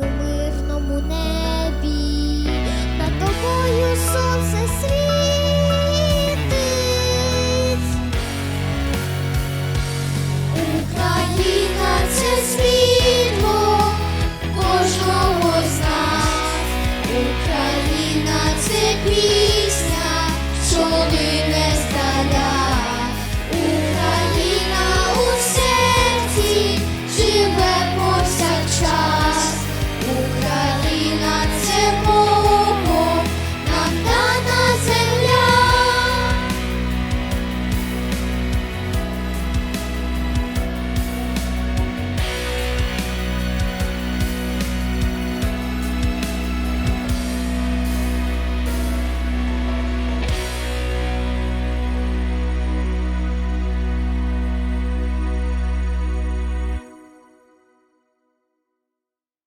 мирному небі над тобою сонце світ.